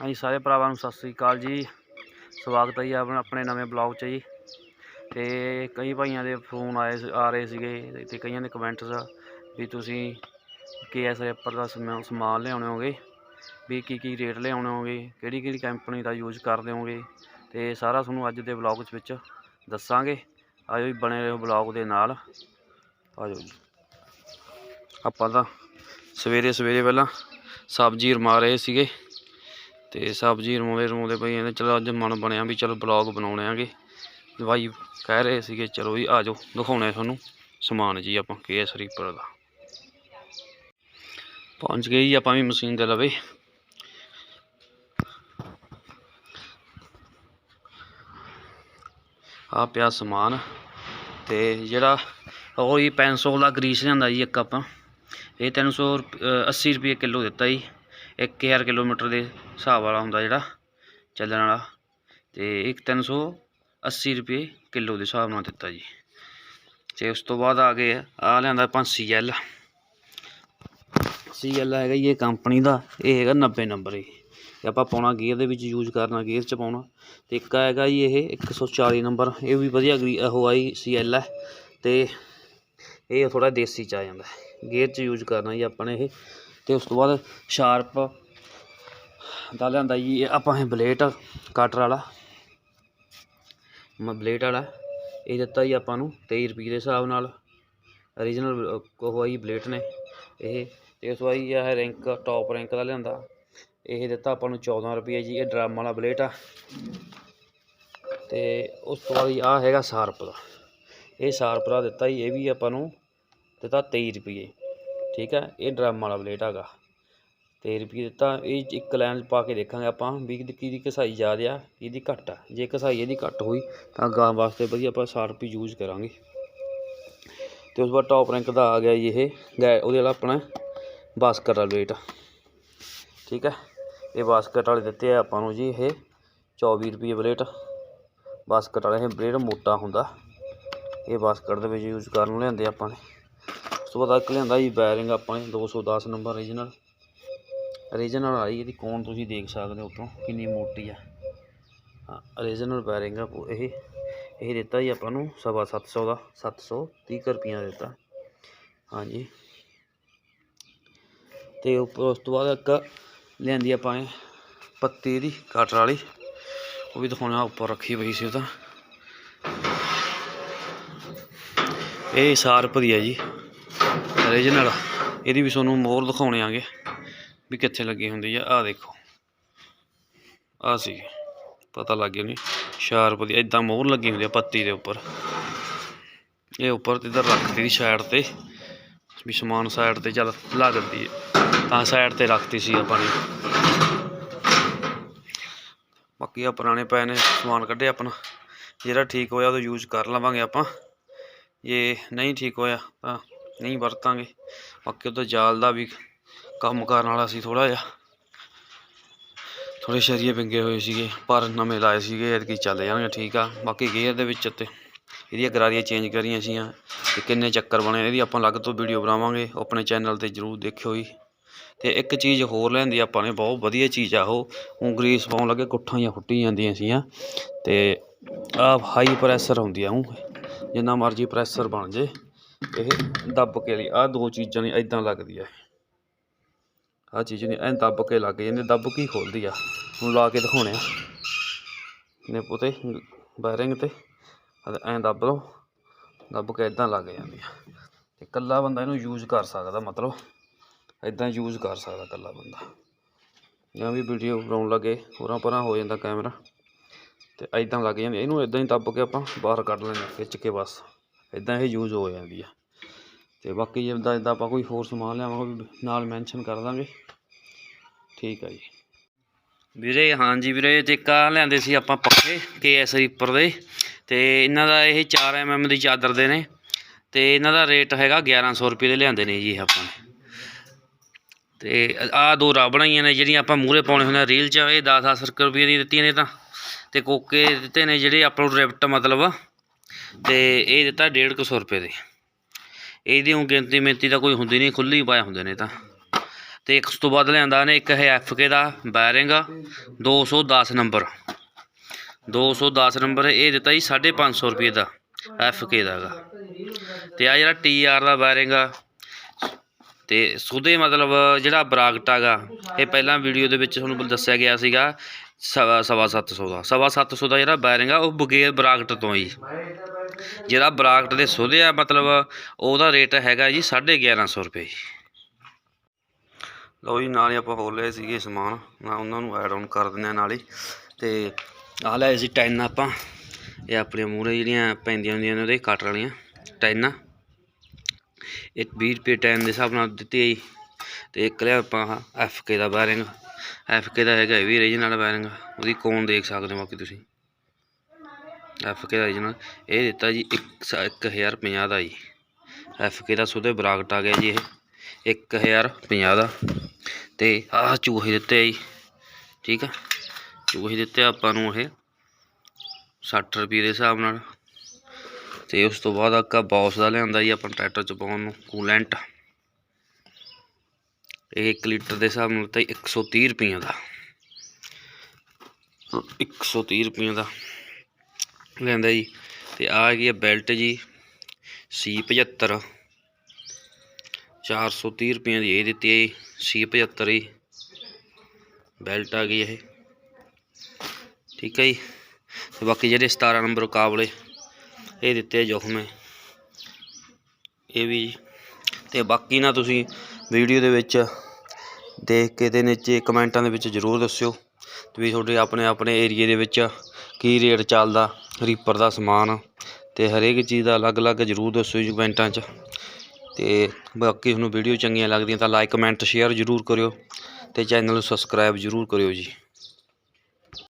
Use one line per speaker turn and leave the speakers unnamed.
ਹਾਂਜੀ, ਸਾਰੇ ਭਰਾਵਾਂ ਨੂੰ ਸਤਿ ਸ੍ਰੀ ਅਕਾਲ ਜੀ। ਸਵਾਗਤ ਹੈ ਜੀ ਆਪਣਾ ਆਪਣੇ ਨਵੇਂ ਬਲੌਗ 'ਚ ਜੀ। ਤੇ ਕਈ ਭਾਈਆਂ ਦੇ ਫੋਨ ਆਏ ਸੀ- ਆ ਰਹੇ ਸੀਗੇ ਤੇ ਕਈਆਂ ਦੇ ਕਮੈਂਟਸ ਵੀ ਤੁਸੀਂ ਕੇਐਸ ਰੈਪਰ ਦਾ ਸਮਾਨ ਲਿਆਉਣੇ ਹੋਗੇ, ਵੀ ਕੀ ਕੀ ਰੇਟ ਲਿਆਉਣੇ ਹੋਗੇ, ਕਿਹੜੀ ਕਿਹੜੀ ਕੰਪਨੀ ਦਾ ਯੂਜ਼ ਕਰਦੇ ਹੋਗੇ। ਤੇ ਸਾਰਾ ਤੁਹਾਨੂੰ ਅੱਜ ਦੇ ਬਲੌਗ ਵਿੱਚ ਦੱਸਾਂਗੇ। ਆਜੋ ਜੀ, ਬਣੇ ਰਹੋ ਬਲੌਗ ਦੇ ਨਾਲ। ਆਜੋ ਜੀ। ਆਪਾਂ ਤਾਂ ਸਵੇਰੇ ਸਵੇਰੇ ਪਹਿਲਾਂ ਸਬਜ਼ੀ ਰਮਾ ਰਹੇ ਸੀਗੇ। ਤੇ ਸਬਜ਼ੀ ਰਮਾਉਂਦੇ ਰਮਾਉਂਦੇ ਪਈ ਕਹਿੰਦੇ ਚਲੋ ਅੱਜ ਮਨ ਬਣਿਆ ਵੀ ਚਲੋ ਬਲੌਗ ਬਣਾਉਣੇ ਆਗੇ। ਦਵਾਈ ਕਹਿ ਰਹੇ ਸੀਗੇ, ਚਲੋ ਜੀ ਆਜੋ ਦਿਖਾਉਣੇ ਤੁਹਾਨੂੰ ਸਮਾਨ ਜੀ ਆਪਾਂ ਕੇਐਸ ਦਾ। ਪਹੁੰਚ ਗਏ ਜੀ ਆਪਾਂ ਵੀ ਮਸ਼ੀਨ ਦੇ ਲਵੇ। ਆ ਪਿਆ ਸਮਾਨ ਤੇ ਜਿਹੜਾ ਉਹ ਹੀ ਪੈਨਸੋਲ ਦਾ ਗਰੀਸ ਲਿਆਂਦਾ ਜੀ ਇੱਕ ਆਪਾਂ। ਇਹ 300 80 ਰੁਪਏ ਕਿਲੋ ਦਿੱਤਾ ਜੀ। 1000 ਕਿਲੋਮੀਟਰ ਦੇ ਹਿਸਾਬ ਵਾਲਾ ਹੁੰਦਾ ਜਿਹੜਾ ਚੱਲਣ ਵਾਲਾ ਤੇ ਇੱਕ 380 ਰੁਪਏ ਕਿਲੋ ਦੇ ਹਿਸਾਬ ਨਾਲ ਦਿੱਤਾ ਜੀ। ਤੇ ਉਸ ਤੋਂ ਬਾਅਦ ਆ ਗਏ ਆ ਲਿਆਂਦਾ ਆਪਾਂ ਸੀਐਲ ਸੀਐਲ ਹੈਗਾ ਜੀ, ਇਹ ਕੰਪਨੀ ਦਾ, ਇਹ ਹੈਗਾ 90 ਨੰਬਰ ਇਹ ਤੇ ਆਪਾਂ ਪਾਉਣਾ ਗੇਅਰ ਦੇ ਵਿੱਚ ਯੂਜ਼ ਕਰਨਾ ਗੇਅਰ ਚ ਪਾਉਣਾ। ਤੇ ਇੱਕ ਹੈਗਾ ਜੀ, ਇਹ 140 ਨੰਬਰ, ਇਹ ਵੀ ਵਧੀਆ ਗਰੀ, ਉਹ ਆਈ ਸੀਐਲ ਹੈ। ਤੇ ਇਹ ਥੋੜਾ ਦੇਸੀ ਚ ਆ ਜਾਂਦਾ। ਗੇਅਰ ਚ ਯੂਜ਼ ਕਰਨਾ ਜੀ ਆਪਾਂ ਨੇ ਇਹ। ਤੇ ਉਸ ਤੋਂ ਬਾਅਦ ਸ਼ਾਰਪ ਦਾ ਲਿਆਂਦਾ ਜੀ, ਇਹ ਆਪਾਂ ਇਹ ਬਲੇਟ ਕਟਰ ਵਾਲਾ। ਮ ਬਲੇਟ ਵਾਲਾ, ਇਹ ਦਿੱਤਾ ਜੀ ਆਪਾਂ ਨੂੰ 23 ਰੁਪਏ ਦੇ ਹਿਸਾਬ ਨਾਲ। ਓਰੀਜਨਲ ਉਹ ਆ ਜੀ ਬਲੇਟ ਨੇ ਇਹ। ਤੇ ਉਸ ਵਾਈ ਇਹ ਰੈਂਕ ਟੌਪ ਰੈਂਕ ਦਾ ਲਿਆਂਦਾ। ਇਹ ਦਿੱਤਾ ਆਪਾਂ ਨੂੰ 14 ਰੁਪਏ ਜੀ, ਇਹ ਡਰਮ ਵਾਲਾ ਬਲੇਟ ਆ। ਤੇ ਉਸ ਤੋਂ ਬਾਅਦ ਆ ਹੈਗਾ ਸ਼ਾਰਪ ਦਾ। ਇਹ ਸ਼ਾਰਪ ਦਾ ਦਿੱਤਾ ਜੀ, ਇਹ ਵੀ ਆਪਾਂ ਨੂੰ ਦਿੱਤਾ 23 ਰੁਪਏ। ਠੀਕ ਹੈ, ਇਹ ਡਰਮ ਵਾਲਾ ਬਲੇਟ ਹੈਗਾ। 23 ਰੁਪਏ ਦਿੱਤਾ, ਇਹ ਇੱਕ ਲਾਈਨ ਪਾ ਕੇ ਦੇਖਾਂਗੇ ਆਪਾਂ ਵੀ ਕਿਹਦੀ ਕਸਾਈ ਜ਼ਿਆਦਾ ਆ, ਕਿਹਦੀ ਘੱਟ ਆ। ਜੇ ਘਸਾਈ ਇਹਦੀ ਘੱਟ ਹੋਈ ਤਾਂ ਗਾਂ ਵਾਸਤੇ ਵਧੀਆ ਆਪਾਂ ਸ਼ਾਰਪ ਹੀ ਯੂਜ਼ ਕਰਾਂਗੇ। ਤੇ ਉਸ ਤੋਂ ਬਾਅਦ ਟੌਪ ਰੈਂਕ ਦਾ ਆ ਗਿਆ ਜੀ ਇਹ, ਗੈ ਉਹਦੇ ਵਾਲਾ ਆਪਣਾ ਬਾਸਕਟ ਵਾਲਾ ਬਲੇਟ ਠੀਕ ਹੈ, ਇਹ ਬਾਸਕਟ ਵਾਲੇ ਦਿੱਤੇ ਆ ਆਪਾਂ ਨੂੰ ਜੀ ਇਹ 24 ਰੁਪਏ ਬਲੇਟ ਬਾਸਕਟ ਵਾਲਾ ਇਹ ਬਲੇਡ ਮੋਟਾ ਹੁੰਦਾ। ਇਹ ਬਾਸਕਟ ਦੇ ਵਿੱਚ ਯੂਜ਼ ਕਰਨ ਲਿਆਂਦੇ ਆਪਾਂ ਨੇ। ਤੋਂ ਬਾਅਦ ਇੱਕ ਲਿਆਂਦਾ ਜੀ ਬੈਰਿੰਗ ਆਪਾਂ ਨੇ 210 ਨੰਬਰ ਰੀਜਨਲ ਰੀਜਨਲ ਆਈ ਇਹਦੀ ਕੋਣ ਤੁਸੀਂ ਦੇਖ ਸਕਦੇ ਹੋ ਉੱਪਰੋਂ ਕਿੰਨੀ ਮੋਟੀ ਆ। ਹਾਂ ਰੀਜਨਲ ਬੈਰਿੰਗ ਆ ਇਹ ਇਹ ਦਿੱਤਾ ਜੀ ਆਪਾਂ ਨੂੰ ਸਵਾ ਸੱਤ ਸੌ ਦਾ 730 ਕੁ ਰੁਪਈਆ ਦਿੱਤਾ। ਹਾਂਜੀ। ਤੇ ਉੱਪਰ ਉਸ ਤੋਂ ਬਾਅਦ ਇੱਕ ਲਿਆਂਦੀ ਆਪਾਂ ਨੇ ਪੱਤੀ ਦੀ ਕਟਰ ਵਾਲੀ। ਉਹ ਵੀ ਦਿਖਾਉਣਾ, ਉੱਪਰ ਰੱਖੀ ਪਈ ਸੀ ਉਹ ਤਾਂ। ਇਹ ਸਾਰਪ ਦੀ ਹੈ ਜੀ। ਓਰੀਜਨਲ ਇਹਦੀ ਵੀ ਤੁਹਾਨੂੰ ਮੋਰ ਦਿਖਾਉਣੇ ਆਗੇ ਵੀ ਕਿੱਥੇ ਲੱਗੀ ਹੁੰਦੀ ਆ। ਆਹ ਦੇਖੋ। ਆਹ ਸੀ। ਪਤਾ ਲੱਗ ਗਿਆ ਨਹੀਂ। ਸ਼ਾਰਪ ਦੀ ਇਦਾਂ ਮੋਹਰ ਲੱਗੀ ਹੁੰਦੀ ਆ ਪੱਤੀ ਦੇ ਉੱਪਰ। ਇਹ ਉੱਪਰ ਤੇ ਇਧਰ ਰੱਖਤੀ ਦੀ ਸਾਈਡ ਤੇ। ਵੀ ਸਮਾਨ ਸਾਈਡ ਤੇ ਚੱਲ ਲਾ ਦਿੰਦੀ ਹੈ ਤਾਂ ਸਾਈਡ ਤੇ ਰੱਖਤੀ ਸੀ ਆਪਾਂ ਨੇ। ਬਾਕੀ ਆ ਪੁਰਾਣੇ ਪਏ ਨੇ, ਸਮਾਨ ਕੱਢਿਆ ਆਪਣਾ। ਜਿਹੜਾ ਠੀਕ ਹੋਇਆ ਉਹਦਾ ਯੂਜ਼ ਕਰ ਲਵਾਂਗੇ ਆਪਾਂ। ਜੇ ਨਹੀਂ ਠੀਕ ਹੋਇਆ ਤਾਂ ਨਹੀਂ ਵਰਤਾਂਗੇ। ਬਾਕੀ ਉਹਦਾ ਜਾਲ ਦਾ ਵੀ ਕੰਮ ਕਰਨ ਵਾਲਾ ਸੀ ਥੋੜਾ ਜਿਹਾ। ਥੋੜੇ ਸ਼ਰੀਏ ਪਿੰਗੇ ਹੋਏ ਸੀਗੇ, ਪਰ ਨਵੇਂ ਲਾਏ ਸੀਗੇ, ਐਤਕੀ ਚੱਲ ਜਾਣਗੇ, ਠੀਕ ਆ। ਬਾਕੀ ਗੇਅਰ ਦੇ ਵਿੱਚ ਤੇ ਇਹਦੀਆਂ ਗਰਾਰੀਆਂ ਚੇਂਜ ਕਰੀਆਂ ਸੀਆਂ ਤੇ ਕਿੰਨੇ ਚੱਕਰ ਬਣੇ, ਇਹਦੀ ਆਪਾਂ ਅਲੱਗ ਤੋਂ ਵੀਡੀਓ ਬਣਾਵਾਂਗੇ ਆਪਣੇ ਚੈਨਲ ਤੇ ਜਰੂਰ ਦੇਖਿਓ ਜੀ। ਤੇ ਇੱਕ ਚੀਜ਼ ਹੋਰ ਲੈਂਦੀ ਆਪਾਂ ਨੇ, ਬਹੁਤ ਵਧੀਆ ਚੀਜ਼ ਆ ਉਹ ਉਹ ਗਰੀਸ ਪਾਉਣ ਲੱਗੇ ਕੁੱਠਾਂ ਜਾਂ ਫੁੱਟੀ ਜਾਂਦੀਆਂ ਸੀਆਂ। ਤੇ ਆ ਹਾਈ ਪ੍ਰੈਸ਼ਰ ਹੁੰਦੀ ਆ ਉਹ, ਜਿੰਨਾ ਮਰਜ਼ੀ ਪ੍ਰੈਸ਼ਰ ਬਣ ਜੇ। ਇਹ ਦੱਬ ਕੇ ਲਈ ਆ ਦੋ ਚੀਜ਼ਾਂ ਨੇ ਇਦਾਂ ਲੱਗਦੀ ਆ। ਆ ਚੀਜ਼ ਨੇ ਐਂ ਦੱਬ ਕੇ ਲੱਗ ਜਾਂਦੀ ਦੱਬ ਕੇ ਹੀ ਖੋਲਦੀ ਆ। ਹੁਣ ਲਾ ਕੇ ਦਿਖਾਉਣੇ ਆ। ਨੇ ਪੁੱਤੇ ਬੈਰਿੰਗ ਤੇ ਐਂ ਦੱਬ ਲਓ, ਦੱਬ ਕੇ ਇਦਾਂ ਲੱਗ ਜਾਂਦੀ ਆ। ਤੇ ਇਕੱਲਾ ਬੰਦਾ ਇਹਨੂੰ ਯੂਜ਼ ਕਰ ਸਕਦਾ, ਮਤਲਬ ਇਦਾਂ ਯੂਜ਼ ਕਰ ਸਕਦਾ ਇਕੱਲਾ ਬੰਦਾ। ਜਾਂ ਵੀ ਵੀਡੀਓ ਬਣਾਉਣ ਲੱਗੇ, ਹੋਰਾਂ ਪਰਾਂ ਹੋ ਜਾਂਦਾ ਕੈਮਰਾ ਤੇ ਇਦਾਂ ਲੱਗ ਜਾਂਦੀ ਇਹਨੂੰ ਇਦਾਂ ਹੀ ਦੱਬ ਕੇ ਆਪਾਂ ਬਾਹਰ ਕੱਢ ਲੈਂਦੇ ਖਿੱਚ ਕੇ ਬਸ। ਇਦਾਂ ਇਹ ਯੂਜ਼ ਹੋ ਜਾਂਦੀ ਆ। ਤੇ ਬਾਕੀ ਜਿੱਦਾਂ ਜਿੱਦਾਂ ਆਪਾਂ ਕੋਈ ਹੋਰ ਸਮਾਨ ਲਿਆਵਾਂਗੇ ਨਾਲ ਮੈਂਸ਼ਨ ਕਰ ਦਾਂਗੇ। ਠੀਕ ਆ ਜੀ। ਵੀਰੇ, ਹਾਂਜੀ ਵੀਰੇ, ਤੇ ਇੱਕ ਲਿਆਂਦੇ ਸੀ ਆਪਾਂ ਪੱਖੇ ਕੇਐਸ ਰੀਪਰ ਦੇ। ਤੇ ਇਹਨਾਂ ਦਾ ਇਹ 4 ਐਮਐਮ ਦੀ ਚਾਦਰ ਦੇ ਨੇ। ਤੇ ਇਹਨਾਂ ਦਾ ਰੇਟ ਹੈਗਾ 1100 ਰੁਪਏ ਦੇ ਲਿਆਂਦੇ ਨੇ ਜੀ ਇਹ ਆਪਾਂ ਨੇ। ਤੇ ਆਹ ਦੋ ਰਾਬੜਾਂ ਹੀ ਨੇ, ਜਿਹੜੀਆਂ ਆਪਾਂ ਮੂਹਰੇ ਪਾਉਣੇ ਹੁੰਦੇ ਆ ਰੀਲ 'ਚ। ਇਹ 10-10 ਰੁਪਏ ਦੀਆਂ ਦਿੱਤੀਆਂ ਨੇ ਤਾਂ। ਤੇ ਕੋਕੇ ਦਿੱਤੇ ਨੇ ਜਿਹੜੇ ਆਪਾਂ ਨੂੰ ਰਿਫਟ ਮਤਲਬ। ਅਤੇ ਇਹ ਦਿੱਤਾ 150 ਰੁਪਏ ਦੇ। ਇਹਦੀ ਹੁਣ ਗਿਣਤੀ ਮਿਣਤੀ ਤਾਂ ਕੋਈ ਹੁੰਦੀ ਨਹੀਂ, ਖੁੱਲ੍ਹੀ ਪਾਏ ਹੁੰਦੇ ਨੇ ਤਾਂ। ਅਤੇ ਇੱਕ ਉਸ ਤੋਂ ਬਾਅਦ ਲਿਆਂਦਾ ਨੇ, ਇੱਕ ਇਹ ਐਫ ਕੇ ਦਾ ਬੈਰਿੰਗ 210 ਨੰਬਰ। 210 ਨੰਬਰ ਇਹ ਦਿੱਤਾ ਜੀ 550 ਰੁਪਏ ਦਾ ਐਫ ਕੇ ਦਾ ਗਾ। ਅਤੇ ਆ ਜਿਹੜਾ ਟੀ ਆਰ ਦਾ ਬੈਰਿੰਗ ਆ, ਤੇ ਸੁਦੇ ਮਤਲਬ ਜਿਹੜਾ ਬਰਾਕਟ ਗਾ, ਇਹ ਪਹਿਲਾਂ ਵੀਡੀਓ ਦੇ ਵਿੱਚ ਤੁਹਾਨੂੰ ਦੱਸਿਆ ਗਿਆ ਸੀਗਾ। ਸਵਾ ਸਵਾ ਸੱਤ ਸੌ ਦਾ। ਸਵਾ ਸੱਤ ਸੌ ਦਾ ਜਿਹੜਾ ਵਾਇਰਿੰਗ ਆ, ਉਹ ਬਗੈਰ ਬਰਾਕਟ ਤੋਂ ਜੀ ਜਿਹੜਾ ਬਰਾਕਟ ਦੇ ਸੁਦੇ ਆ, ਮਤਲਬ ਉਹਦਾ ਰੇਟ ਹੈਗਾ ਜੀ 1150 ਰੁਪਏ ਲਓ ਜੀ, ਨਾਲੇ ਆਪਾਂ ਹੋਰ ਲਏ ਸੀਗੇ ਸਮਾਨ। ਨਾ ਉਹਨਾਂ ਨੂੰ ਐਡ ਆਨ ਕਰ ਦਿੰਦੇ ਆ ਨਾਲੇ ਤੇ ਆਹ ਲਏ ਸੀ ਟੈਨ ਆਪਾਂ। ਇਹ ਆਪਣੇ ਮੂਹਰੇ ਜਿਹੜੀਆਂ ਪੈਂਦੀਆਂ ਹੁੰਦੀਆਂ ਨੇ, ਉਹਦੇ ਕੱਟ ਵਾਲੀਆਂ ਟੈਨਾਂ। ਇੱਕ 20 ਰੁਪਏ ਟੈਨ ਦੇ ਹਿਸਾਬ ਨਾਲ ਦਿੱਤੀ ਹੈ ਜੀ। ਤੇ ਇੱਕ ਲਿਆ ਆਪਾਂ ਐਫ ਕੇ ਦਾ ਵਾਇਰਿੰਗ ਐਫ ਕੇ ਦਾ ਹੈਗਾ, ਇਹ ਵੀ ਰੀਜਨਲ ਵਾਇਰਿੰਗ ਉਹਦੀ ਕੋਨ ਦੇਖ ਸਕਦੇ ਹੋ ਬਾਕੀ ਤੁਸੀਂ? ਐਫ ਕੇ ਦਾ ਰੀਜਨਲ ਇਹ ਦਿੱਤਾ ਜੀ 1050 ਦਾ ਜੀ। ਐਫ ਕੇ ਦਾ ਸੁਦੇ ਬਰਾਕਟ ਆ ਗਿਆ ਜੀ ਇਹ। 1050 ਦਾ। ਤੇ ਆਹ ਚੂਹੇ ਦਿੱਤੇ ਜੀ। ਠੀਕ ਆ? ਚੂਹੇ ਦਿੱਤੇ ਆਪਾਂ ਨੂੰ ਇਹ 60 ਰੁਪਏ ਦੇ ਹਿਸਾਬ ਨਾਲ। ਤੇ ਉਸ ਤੋਂ ਬਾਅਦ ਆਕਾ ਬੌਸ ਦਾ ਲਿਆਂਦਾ ਜੀ ਆਪਾਂ ਟਰੈਕਟਰ ਚ ਪਾਉਣ ਨੂੰ, ਕੂਲੈਂਟ। ਇਹ 1 ਲੀਟਰ ਦੇ ਹਿਸਾਬ ਨਾਲ ਤਾਂ 130 ਰੁਪਈਆਂ ਦਾ। 130 ਰੁਪਈਆਂ ਦਾ ਲੈਂਦਾ ਜੀ। ਤੇ ਆ ਹੈਗੀ ਹੈ ਬੈਲਟ ਜੀ C75 430 ਰੁਪਈਆਂ ਦੀ ਇਹ ਦਿੱਤੀ ਹੈ ਜੀ C75 ਹੀ ਬੈਲਟ ਆ ਗਈ ਇਹ। ਠੀਕ ਹੈ ਜੀ। ਤੇ ਬਾਕੀ ਜਿਹੜੇ 17 ਨੰਬਰ ਮੁਕਾਬਲੇ ਇਹ ਦਿੱਤੇ ਜੋਖਮੇ ਇਹ ਵੀ ਤੇ ਬਾਕੀ ਨਾ ਤੁਸੀਂ ਵੀਡੀਓ ਦੇ ਵਿੱਚ ਦੇਖ ਕੇ ਤੇ ਨੀਚੇ ਕਮੈਂਟਾਂ ਦੇ ਵਿੱਚ ਜ਼ਰੂਰ ਦੱਸਿਓ ਤੇ ਵੀ ਤੁਹਾਡੇ ਆਪਣੇ ਆਪਣੇ ਏਰੀਏ ਦੇ ਵਿੱਚ ਕੀ ਰੇਟ ਚੱਲਦਾ ਰੀਪਰ ਦਾ ਸਮਾਨ ਤੇ ਹਰੇਕ ਚੀਜ਼ ਦਾ ਅਲੱਗ-ਅਲੱਗ ਜ਼ਰੂਰ ਦੱਸਿਓ ਜੀ ਕਮੈਂਟਾਂ 'ਚ। ਤੇ ਬਾਕੀ ਤੁਹਾਨੂੰ ਵੀਡੀਓ ਚੰਗੀਆਂ ਲੱਗਦੀਆਂ ਤਾਂ ਲਾਈਕ ਕਮੈਂਟ ਸ਼ੇਅਰ ਜ਼ਰੂਰ ਕਰਿਓ ਤੇ ਚੈਨਲ ਨੂੰ ਸਬਸਕ੍ਰਾਈਬ ਜ਼ਰੂਰ ਕਰਿਓ ਜੀ।